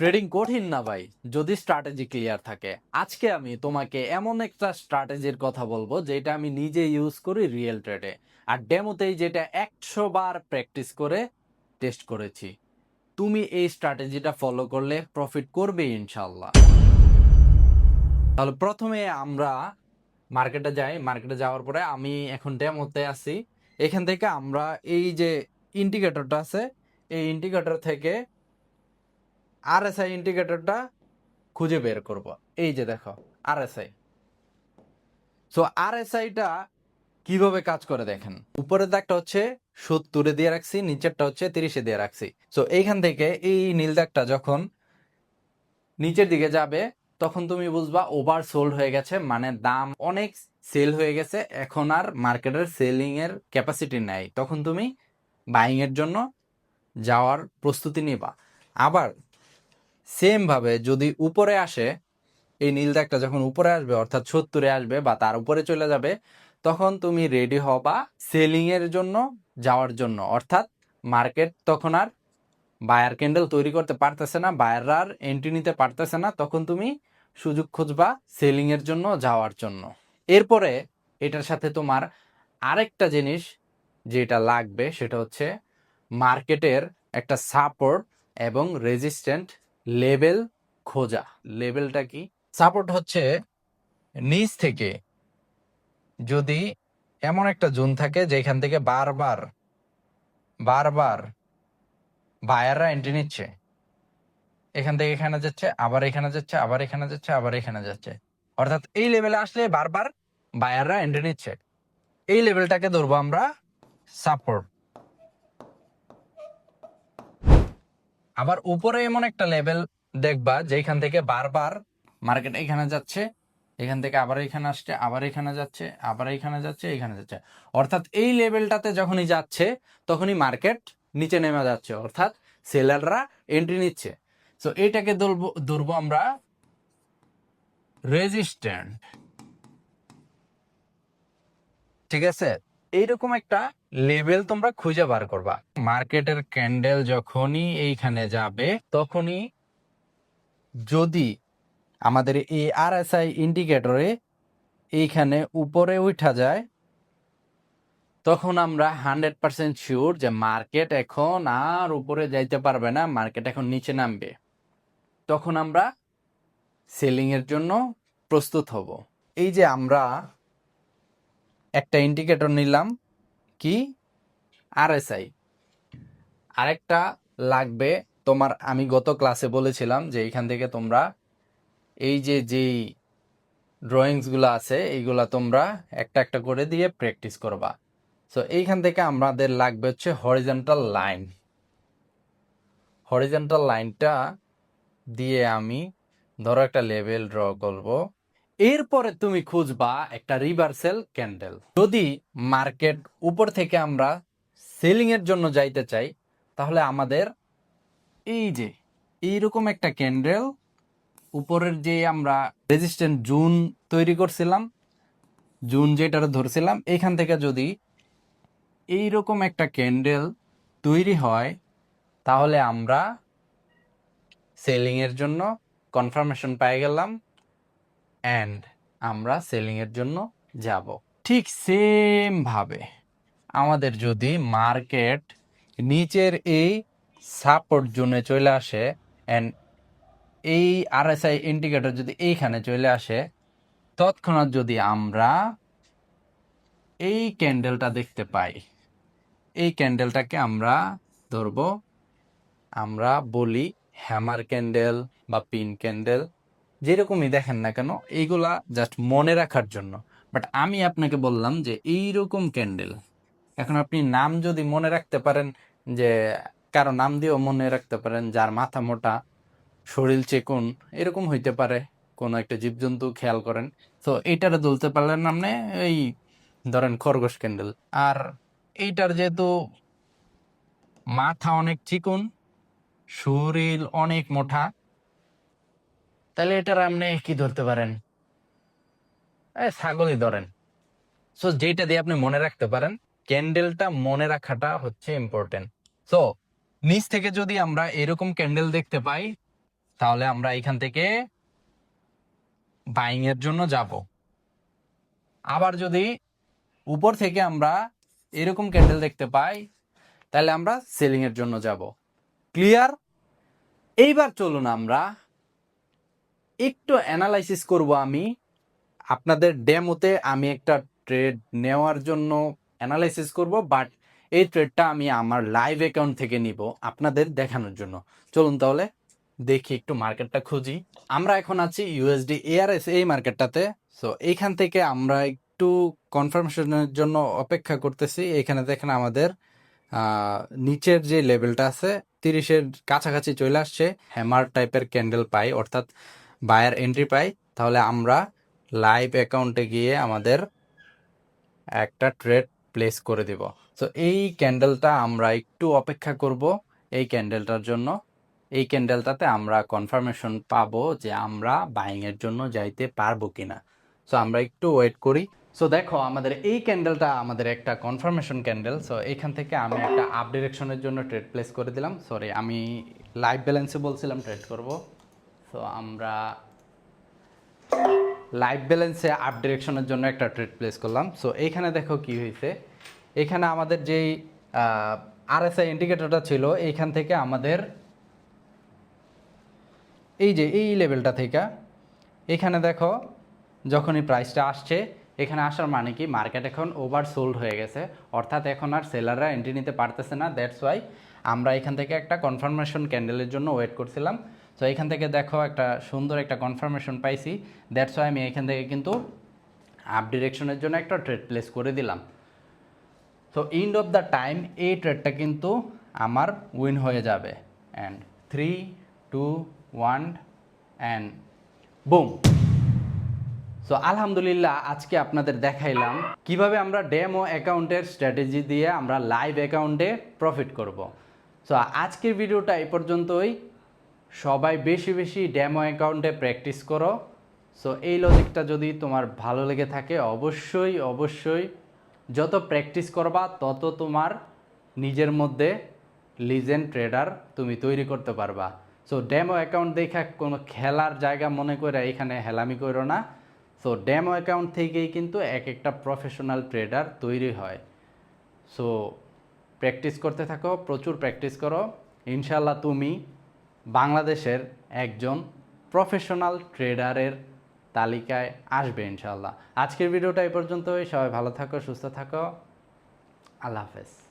Trading কঠিন না ভাই, যদি স্ট্র্যাটেজি ক্লিয়ার থাকে। আজকে আমি তোমাকে এমন একটা স্ট্র্যাটেজির কথা বলব, যেটা আমি নিজে ইউজ করি রিয়েল ট্রেডে আর ডেমোতেই যেটা একশো বার প্র্যাকটিস করে টেস্ট করেছি। তুমি এই স্ট্র্যাটেজিটা ফলো করলে প্রফিট করবে ইনশাল্লাহ তাহলে প্রথমে আমরা মার্কেটে যাই। মার্কেটে যাওয়ার পরে আমি এখন ডেমোতে আছি। এখান থেকে আমরা এই যে ইন্ডিকেটরটা আছে, এই ইন্ডিকেটর থেকে আরএসআই ইন্ডিকেটরটা খুঁজে বের করব। এই যে দেখো আরএসআই সো আরএসআইটা কীভাবে কাজ করে দেখেন? উপরের দাগটা হচ্ছে সত্তরে দিয়ে রাখছি, নিচেরটা হচ্ছে তিরিশে দিয়ে রাখছি। সো এইখান থেকে এই নীল দাগটা যখন নিচের দিকে যাবে, তখন তুমি বুঝবা ওভার সোল্ড হয়ে গেছে মানে দাম অনেক সেল হয়ে গেছে, এখন আর মার্কেটের সেলিং এর ক্যাপাসিটি নাই। তখন তুমি বাইং এর জন্য যাওয়ার প্রস্তুতি নিবা। আবার সেম ভাবে যদি উপরে আসে, এই নীল দাগটা যখন উপরে আসবে, অর্থাৎ সত্তরে আসবে বা তার উপরে চলে যাবে, তখন তুমি রেডি হবা সেলিং এর জন্য, যাওয়ার জন্য। অর্থাৎ মার্কেট তখন আর বায়ার ক্যান্ডেল তৈরি করতে পারতেছে না বায়াররা আর এন্ট্রি নিতে পারতেছে না, তখন তুমি সুযোগ খুঁজবা সেলিং এর জন্য, যাওয়ার জন্য। এরপরে এটার সাথে তোমার আরেকটা জিনিস যেটা লাগবে, সেটা হচ্ছে মার্কেটের একটা সাপোর্ট এবং রেজিস্ট্যান্ট লেভেল খোঁজা। লেভেলটা কি? সাপোর্ট হচ্ছে নিচ থেকে। যদি এমন একটা জোন থাকে যেখান থেকে বারবার বারবার বায়াররা এন্ট্রি নিচ্ছে। এখান থেকে এখানে যাচ্ছে, আবার এখানে যাচ্ছে, আবার এখানে যাচ্ছে, আবার এখানে যাচ্ছে। অর্থাৎ এই লেভেলে আসলে বারবার বায়াররা এন্ট্রি নিচ্ছে। এই লেভেলটাকে ধরবো আমরা সাপোর্ট। আবার উপরে এমন একটা লেভেল দেখবা যেখান থেকে বারবার মার্কেট এখানে যাচ্ছে, এখান থেকে আবার এখানে আসছে, আবার এখানে যাচ্ছে, আবার এখানে যাচ্ছে এখানে যাচ্ছে। অর্থাৎ এই লেভেলটাতে যখনই যাচ্ছে, তখনই মার্কেট নিচে নেমে যাচ্ছে। অর্থাৎ সেলাররা এন্ট্রি নিচ্ছে। সো এটাকে ধরবো ধরবো আমরা রেজিস্ট্যান্ট ঠিক আছে? এইরকম একটা লেভেল তোমরা খুঁজে বার করবা। মার্কেটের ক্যান্ডেল যখনই এইখানে যাবে, তখনই যদি আমাদের এই আর এস আই ইন্ডিকেটরে এইখানে উপরে উঠা যায়, তখন আমরা হান্ড্রেড পার্সেন্ট শিওর যে মার্কেট এখন আর উপরে যাইতে পারবে না মার্কেট এখন নিচে নামবে। তখন আমরা সেলিং এর জন্য প্রস্তুত হব। এই যে আমরা একটা ইন্ডিকেটর নিলাম, কি? আরএসআই আরেকটা লাগবে, তোমার আমি গত ক্লাসে বলেছিলাম যে এখান থেকে তোমরা এই যে যেই ড্রয়িংসগুলো আছে, এইগুলা তোমরা একটা একটা করে দিয়ে প্র্যাকটিস করবা। সো এইখান থেকে আমাদের লাগবে হচ্ছে হরিজেন্টাল লাইন হরিজেন্টাল লাইনটা দিয়ে আমি ধরো একটা লেভেল ড্র করব। এরপরে তুমি খুঁজবা একটা রিভার্সেল ক্যান্ডেল যদি মার্কেট উপর থেকে আমরা সেলিং এর জন্য যাইতে চাই, তাহলে আমাদের এই যে, এইরকম একটা ক্যান্ডেল উপরের যে আমরা রেজিস্ট্যান্ট জুন তৈরি করছিলাম, জুন যেটা ধরছিলাম, এখান থেকে যদি এইরকম একটা ক্যান্ডেল তৈরি হয়, তাহলে আমরা সেলিং এর জন্য কনফার্মেশন পেয়ে গেলাম। অ্যান্ড আমরা সেলিং এর জন্য যাব। ঠিক সেম ভাবে আমাদের যদি মার্কেট নিচের এই সাপোর্ট জোনে চলে আসে অ্যান্ড এই আরএসআই ইন্ডিকেটর যদি এইখানে চলে আসে, তৎক্ষণাৎ যদি আমরা এই ক্যান্ডেলটা দেখতে পাই, এই ক্যান্ডেলটাকে আমরা ধরব, আমরা বলি হ্যামার ক্যান্ডেল বা পিন ক্যান্ডেল যেরকমই দেখেন না কেন, এইগুলা জাস্ট মনে রাখার জন্য। বাট আমি আপনাকে বললাম যে এইরকম ক্যান্ডেল এখন আপনি নাম যদি মনে রাখতে পারেন যে, কারও নাম দিয়েও মনে রাখতে পারেন, যার মাথা মোটা, শরীর চেকুন, এরকম হইতে পারে, কোনো একটা জীবজন্তু খেয়াল করেন। তো এইটারে তুলতে পারলেন আপনি এই ধরেন খরগোশ ক্যান্ডেল আর এইটার যেহেতু মাথা অনেক চিকুন, শরীর অনেক মোটা তাহলে এটার আপনি কি ধরতে পারেন? ছাগলই ধরেন। সো যেটা দিয়ে আপনি মনে রাখতে পারেন, ক্যান্ডেলটা মনে রাখাটা হচ্ছে ইম্পর্টেন্ট সো নিচ থেকে যদি আমরা এরকম ক্যান্ডেল দেখতে পাই, তাহলে আমরা এখান থেকে বাইং এর জন্য যাব। আবার যদি উপর থেকে আমরা এরকম ক্যান্ডেল দেখতে পাই, তাহলে আমরা সেলিং এর জন্য যাব। ক্লিয়ার এইবার চলুন আমরা একটু অ্যানালাইসিস করব আমি। আপনাদের ডেমোতে আমি একটা ট্রেড নেওয়ার জন্য অ্যানালাইসিস করব বাট এই ট্রেডটা আমি আমার লাইভ অ্যাকাউন্ট থেকে নিব আপনাদের দেখানোর জন্য। চলুন তাহলে দেখি, একটু মার্কেটটা খুঁজি। আমরা এখন আছি ইউএসডি এআরএস এই মার্কেটটাতে সো এইখান থেকে আমরা একটু কনফার্মেশনের জন্য অপেক্ষা করতেছি। এখানে দেখেন আমাদের নিচের যে লেভেলটা আছে, তিরিশের কাছাকাছি চলে আসছে। হ্যামার টাইপের ক্যান্ডেল পাই, অর্থাৎ বায়ার এন্ট্রি পাই, তাহলে আমরা লাইভ অ্যাকাউন্টে গিয়ে আমাদের একটা ট্রেড প্লেস করে দিব। তো এই ক্যান্ডেলটা আমরা একটু অপেক্ষা করব। এই ক্যান্ডেলটার জন্য, এই ক্যান্ডেলটাতে আমরা কনফার্মেশন পাবো যে আমরা বাইং এর জন্য যাইতে পারব কিনা। সো আমরা একটু ওয়েট করি। সো দেখো, আমাদের এই ক্যান্ডেলটা আমাদের একটা কনফার্মেশন ক্যান্ডেল সো এখান থেকে আমি একটা আপ ডিরেকশনের জন্য ট্রেড প্লেস করে দিলাম। সরি আমি লাইভ ব্যালেন্সে বলছিলাম ট্রেড করব। সো আমরা লাইভ ব্যালেন্সে আপ ডিরেকশনের জন্য একটা ট্রেড প্লেস করলাম। সো এইখানে দেখো কি হয়েছে এখানে আমাদের যেই আরএসআই ইন্ডিকেটরটা ছিল, এইখান থেকে আমাদের এই যে, এই লেভেলটা থেকে, এখানে দেখো যখনই প্রাইসটা আসছে, এখানে আসার মানে কি? মার্কেট এখন ওভার সোল্ড হয়ে গেছে। অর্থাৎ এখন আর সেলাররা এন্ট্রি নিতে পারতেছে না। দ্যাটস ওয়াই আমরা এখান থেকে একটা কনফার্মেশন ক্যান্ডেলের জন্য ওয়েট করছিলাম। তো এখান থেকে দেখো একটা সুন্দর একটা কনফার্মেশন পাইছি। দ্যাটস ওয়াই আমি এখান থেকে কিন্তু আপ ডিরেকশনের জন্য একটা ট্রেড প্লেস করে দিলাম। তো এন্ড অফ দ্য টাইম এই ট্রেডটা কিন্তু আমার উইন হয়ে যাবে। And three two one and boom so আলহামদুলিল্লাহ, আজকে আপনাদের দেখাইলাম কীভাবে আমরা ডেমো অ্যাকাউন্টের স্ট্র্যাটেজি দিয়ে আমরা লাইভ অ্যাকাউন্টে প্রফিট করব। সো আজকের ভিডিওটা এই পর্যন্তই। সবাই বেশি বেশি ড্যামো অ্যাকাউন্টে প্র্যাকটিস করো। সো এই লজিকটা যদি তোমার ভালো লেগে থাকে, অবশ্যই অবশ্যই যত প্র্যাকটিস করবা, তত তোমার নিজের মধ্যে লিজেন্ড ট্রেডার তুমি তৈরি করতে পারবা। সো ড্যামো অ্যাকাউন্ট দেখা কোনো খেলার জায়গা মনে করে এখানে হেলামি করো না। সো ড্যামো অ্যাকাউন্ট থেকেই কিন্তু এক একটা প্রফেশনাল ট্রেডার তৈরি হয়। সো প্র্যাকটিস করতে থাকো, প্রচুর প্র্যাকটিস করো। ইনশাল্লাহ তুমি বাংলাদেশের একজন প্রফেশনাল ট্রেডারের তালিকায় আসবে ইনশাল্লাহ আজকের ভিডিওটা এই পর্যন্তই। সবাই ভালো থাকো, সুস্থ থাকো। আল্লাহ হাফেজ।